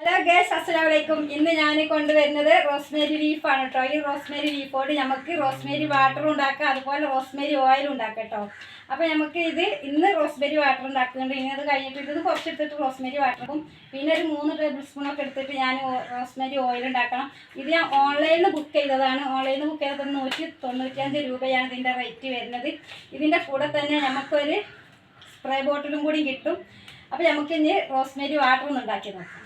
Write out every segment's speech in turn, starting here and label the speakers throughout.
Speaker 1: Hello guys അസ്സലാമലൈക്കും ഇന്ന് ഞാൻ കൊണ്ടുവരുന്നത് റോസ്മേരി ലീഫാണ് കേട്ടോ ഈ റോസ്മേരി ലീഫോട് നമുക്ക് റോസ്മേരി വാട്ടർ ഉണ്ടാക്കാം. അതുപോലെ റോസ്മേരി ഓയിൽ ഉണ്ടാക്കാം കേട്ടോ അപ്പോൾ നമുക്ക് ഇത് ഇന്ന് റോസ്മേരി വാട്ടർ ഉണ്ടാക്കുന്നുണ്ട്. ഇനി അത് കഴിഞ്ഞിട്ട് ഇത് കുറച്ച് എടുത്തിട്ട് റോസ്മേരി വാട്ടറും പിന്നെ ഒരു മൂന്ന് ടേബിൾ സ്പൂണൊക്കെ എടുത്തിട്ട് ഞാൻ റോസ്മേരി ഓയിൽ ഉണ്ടാക്കണം. ഇത് ഞാൻ ഓൺലൈനിൽ ബുക്ക് ചെയ്തതാണ്. ഓൺലൈനിൽ ബുക്ക് ചെയ്തത് നൂറ്റി തൊണ്ണൂറ്റിയഞ്ച് രൂപയാണ് ഇതിന്റെ റേറ്റ് വരുന്നത്. ഇതിന്റെ കൂടെ തന്നെ നമുക്കൊരു സ്പ്രേ ബോട്ടിലും കൂടി കിട്ടും. അപ്പോൾ നമുക്കിനി റോസ്മേരി വാട്ടർ ഒന്ന് ഉണ്ടാക്കി നോക്കാം.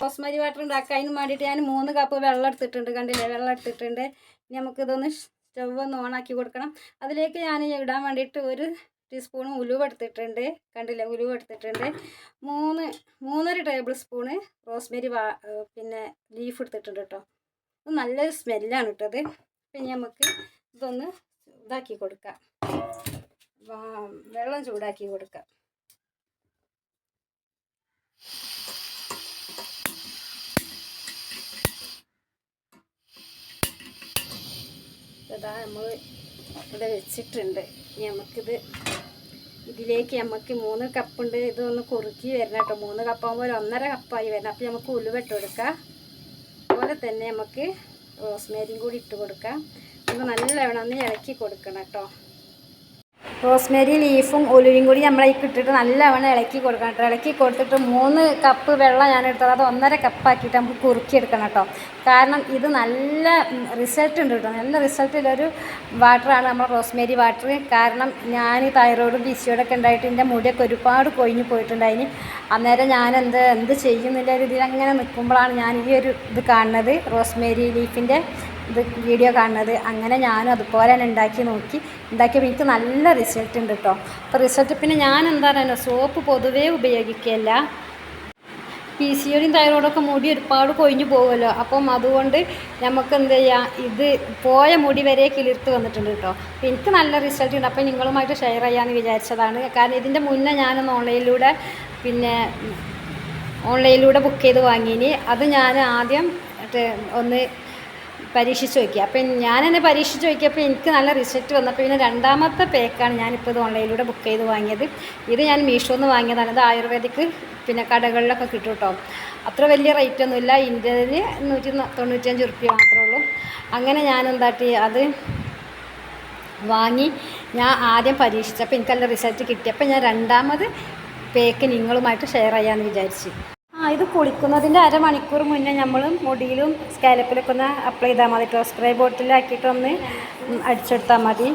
Speaker 1: റോസ്മരി വാട്ടർ ഉണ്ടാക്കാൻ വേണ്ടിയിട്ട് ഞാൻ മൂന്ന് കപ്പ് വെള്ളം എടുത്തിട്ടുണ്ട്. കണ്ടില്ലേ? വെള്ളം എടുത്തിട്ടുണ്ട്. ഇനി നമുക്കിതൊന്ന് സ്റ്റവ് ഒന്ന് ഓണാക്കി കൊടുക്കണം. അതിലേക്ക് ഞാൻ ഇടാൻ വേണ്ടിയിട്ട് ഒരു ടീസ്പൂൺ ഉലുവ എടുത്തിട്ടുണ്ട്. കണ്ടില്ലേ? ഉലുവ എടുത്തിട്ടുണ്ട്. മൂന്ന് മൂന്നര ടേബിൾ സ്പൂണ് റോസ്മേരി വാ പിന്നെ ലീഫ് എടുത്തിട്ടുണ്ട് കേട്ടോ. നല്ലൊരു സ്മെല്ലാണ് ഇട്ടത് പിന്നെ നമുക്ക് ഇതൊന്ന് ഇതാക്കി കൊടുക്കാം. വെള്ളം ചൂടാക്കി കൊടുക്കാം. ഇതാ നമ്മൾ ഇവിടെ വെച്ചിട്ടുണ്ട്. ഇനി നമുക്കിത് ഇതിലേക്ക് നമുക്ക് മൂന്ന് കപ്പുണ്ട്. ഇതൊന്ന് കുറുക്കി വരണം കേട്ടോ. മൂന്ന് കപ്പാകുമ്പോൾ ഒന്നര കപ്പായി വരണം. അപ്പോൾ നമുക്ക് ഉലുവ ഇട്ട് കൊടുക്കാം. അതുപോലെ തന്നെ നമുക്ക് റോസ്മേരിയും കൂടി ഇട്ട് കൊടുക്കാം. നമുക്ക് നല്ലവണ്ണം ഒന്ന് ഇളക്കി കൊടുക്കണം കേട്ടോ. റോസ്മേരി ലീഫും ഉലുവയും കൂടി നമ്മളതിലേക്ക് ഇട്ടിട്ട് നല്ലവണ്ണം ഇളക്കി കൊടുക്കണം കേട്ടോ. ഇളക്കി കൊടുത്തിട്ട് മൂന്ന് കപ്പ് വെള്ളം ഞാൻ എടുത്തത്. അത് ഒന്നര കപ്പാക്കിയിട്ട് നമുക്ക് കുറുക്കി എടുക്കണം കേട്ടോ. കാരണം ഇത് നല്ല റിസൾട്ട് ഉണ്ട് കേട്ടോ. നല്ല റിസൾട്ടിലൊരു വാട്ടറാണ് നമ്മൾ റോസ്മേരി വാട്ടർ കാരണം ഞാൻ തൈറോയിഡും പി സി ഒക്കെ ഉണ്ടായിട്ട് എന്റെ മുടിയൊക്കെ ഒരുപാട് കൊഴിഞ്ഞു പോയിട്ടുണ്ടായിന് അന്നേരം ഞാൻ എന്ത് എന്ത് ചെയ്യുന്നില്ല ഇതിൽ അങ്ങനെ നിൽക്കുമ്പോഴാണ് ഞാൻ ഈ ഒരു ഇത് കാണുന്നത്. റോസ്മേരി ലീഫിന്റെ ഇത് വീഡിയോ കാണുന്നത്. അങ്ങനെ ഞാനും അതുപോലെ തന്നെ ഉണ്ടാക്കി നോക്കി. ഉണ്ടാക്കിയപ്പോൾ എനിക്ക് നല്ല റിസൾട്ട് ഉണ്ട് കേട്ടോ അപ്പോൾ റിസൾട്ട് പിന്നെ ഞാൻ എന്താ പറയുക സോപ്പ് പൊതുവേ ഉപയോഗിക്കുകയല്ല. പി സി ഒടിയും തൈറോയിഡൊക്കെ മുടി ഒരുപാട് കൊഴിഞ്ഞു പോകുമല്ലോ. അപ്പം അതുകൊണ്ട് നമുക്ക് എന്ത് ചെയ്യാം ഇത് പോയ മുടി വരെ കിളിർത്ത് വന്നിട്ടുണ്ട് കേട്ടോ എനിക്ക് നല്ല റിസൾട്ട് ഉണ്ട്. അപ്പോൾ നിങ്ങളുമായിട്ട് ഷെയർ ചെയ്യാമെന്ന് വിചാരിച്ചതാണ്. കാരണം ഇതിന്റെ മുന്നേ ഞാനൊന്ന് ഓൺലൈനിലൂടെ പിന്നെ ഓൺലൈനിലൂടെ ബുക്ക് ചെയ്ത് വാങ്ങിയിനി അത് ഞാൻ ആദ്യം ഒന്ന് പരീക്ഷിച്ച് നോക്കി. അപ്പം ഞാൻ എന്നെ പരീക്ഷിച്ച് നോക്കിയപ്പോൾ എനിക്ക് നല്ല റിസൾട്ട് വന്നപ്പോൾ പിന്നെ രണ്ടാമത്തെ പേക്കാണ് ഞാനിപ്പോൾ ഇത് ഓൺലൈനിലൂടെ ബുക്ക് ചെയ്ത് വാങ്ങിയത്. ഇത് ഞാൻ മീഷോന്ന് വാങ്ങിയതാണ്. ഇത് ആയുർവേദിക് പിന്നെ കടകളിലൊക്കെ കിട്ടും കേട്ടോ. അത്ര വലിയ റേറ്റ് ഒന്നുമില്ല ഇന്ത്യയിൽ നൂറ്റി തൊണ്ണൂറ്റഞ്ച് റുപ്യ മാത്രമേ ഉള്ളൂ. അങ്ങനെ ഞാൻ എന്താട്ടി അത് വാങ്ങി ഞാൻ ആദ്യം പരീക്ഷിച്ചപ്പോൾ എനിക്ക് നല്ല റിസൾട്ട് കിട്ടിയപ്പോൾ ഞാൻ രണ്ടാമത് പേക്ക് നിങ്ങളുമായിട്ട് ഷെയർ ചെയ്യാമെന്ന് വിചാരിച്ചു. ഇത് കുളിക്കുന്നതിന്റെ അരമണിക്കൂർ മുന്നേ നമ്മൾ മുടിയിലും സ്കാലപ്പിലൊക്കെ ഒന്ന് അപ്ലൈ ചെയ്താൽ മതി. കേട്ടോ സ്പ്രേ ബോട്ടിലാക്കിയിട്ടൊന്ന് അടിച്ചെടുത്താൽ മതി.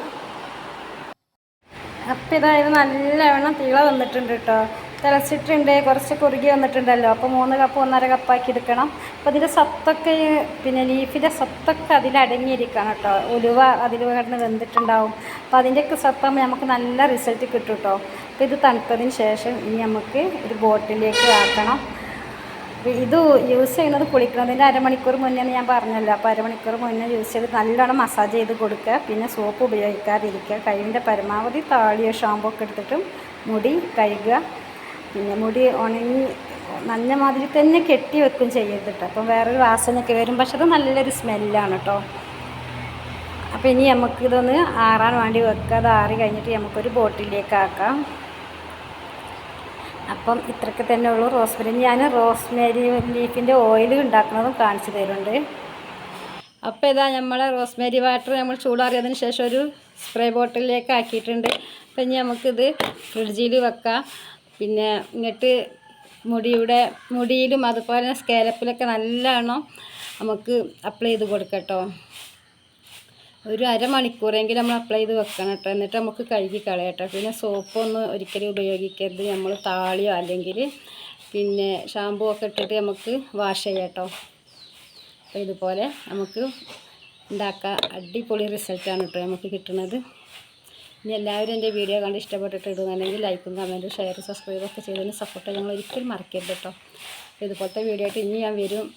Speaker 1: അപ്പം ഇതായത് നല്ലവണ്ണം തിള വന്നിട്ടുണ്ട് കേട്ടോ. തിളച്ചിട്ടുണ്ട് കുറച്ച് കുറുകി വന്നിട്ടുണ്ടല്ലോ. അപ്പോൾ മൂന്ന് കപ്പ് ഒന്നര കപ്പാക്കി എടുക്കണം. അപ്പോൾ ഇതിന്റെ സത്തൊക്കെ പിന്നെ ലീഫിന്റെ സത്തൊക്കെ അതിലടങ്ങിയിരിക്കണം കേട്ടോ. ഉലുവ അതിൽ കിടന്ന് വെന്തിട്ടുണ്ടാവും. അപ്പോൾ അതിന്റെയൊക്കെ സത്താകുമ്പോൾ നമുക്ക് നല്ല റിസൾട്ട് കിട്ടും കേട്ടോ. അപ്പോൾ ഇത് തണുത്തതിന് ശേഷം ഇനി നമുക്ക് ഒരു ബോട്ടിലേക്ക് ആക്കണം. ഇത് യൂസ് ചെയ്യുന്നത് കുളിക്കുന്നതിന്റെ അരമണിക്കൂർ മുന്നേ ഞാൻ പറഞ്ഞല്ലോ. അപ്പോൾ അരമണിക്കൂർ മുന്നേ യൂസ് ചെയ്ത് നല്ലോണം മസാജ് ചെയ്ത് കൊടുക്കുക. പിന്നെ സോപ്പ് ഉപയോഗിക്കാതിരിക്കുക. കഴിവിന്റെ പരമാവധി താളിയോ ഷാമ്പോ ഒക്കെ എടുത്തിട്ടും മുടി കഴുകുക. പിന്നെ മുടി ഉണങ്ങി നല്ല മാതിരി തന്നെ കെട്ടി വെക്കും ചെയ്യരുത് കേട്ടോ. അപ്പം വേറൊരു വാസനയൊക്കെ വരും. പക്ഷെ അത് നല്ലൊരു സ്മെല്ലാണ് കേട്ടോ. അപ്പോൾ ഇനി നമുക്ക് ഇതൊന്ന് ആറാൻ വേണ്ടി വെക്കുക. അത് ആറി കഴിഞ്ഞിട്ട് നമുക്കൊരു ബോട്ടിലേക്ക് ആക്കാം. അപ്പം ഇത്രയ്ക്ക് തന്നെ ഉള്ളൂ. റോസ്മേരി ഞാൻ റോസ്മേരി ലീഫിന്റെ ഓയിൽ ഉണ്ടാക്കുന്നതും കാണിച്ചു തരുന്നുണ്ട്. അപ്പോൾ ഇതാ നമ്മളെ റോസ്മേരി വാട്ടർ നമ്മൾ ചൂടാറിയതിന് ശേഷം ഒരു സ്പ്രേ ബോട്ടിലേക്ക് ആക്കിയിട്ടുണ്ട്. അപ്പം ഇനി നമുക്കിത് ഫ്രിഡ്ജിൽ വെക്കാം. പിന്നെ ഇങ്ങോട്ട് മുടിയുടെ മുടിയിലും അതുപോലെ സ്കാലപ്പിലൊക്കെ നല്ലവണ്ണം നമുക്ക് അപ്ലൈ ചെയ്ത് കൊടുക്കാം കേട്ടോ ഒരു അരമണിക്കൂറെങ്കിലും നമ്മൾ അപ്ലൈ ചെയ്ത് വെക്കണം കേട്ടോ. എന്നിട്ട് നമുക്ക് കഴുകി കളയട്ടോ പിന്നെ സോപ്പൊന്നും ഒരിക്കലും ഉപയോഗിക്കരുത്. നമ്മൾ താളിയോ അല്ലെങ്കിൽ പിന്നെ ഷാമ്പൂ ഒക്കെ ഇട്ടിട്ട് നമുക്ക് വാഷ് ചെയ്യാം കേട്ടോ. അപ്പോൾ ഇതുപോലെ നമുക്ക് ഉണ്ടാക്കാം അടിപൊളി റിസൾട്ടാണ് കേട്ടോ നമുക്ക് കിട്ടുന്നത്. ഇനി എല്ലാവരും എന്റെ വീഡിയോ കണ്ട് ഇഷ്ടപ്പെട്ടിട്ട് ഇടുന്നുണ്ടെങ്കിൽ ലൈക്കും കമന്റും ഷെയർ സബ്സ്ക്രൈബ് ഒക്കെ ചെയ്തതിന് സപ്പോർട്ട് ഞങ്ങൾ ഒരിക്കലും മറക്കരുത് കേട്ടോ. ഇതുപോലത്തെ വീഡിയോ ആയിട്ട് ഇനി ഞാൻ വരും.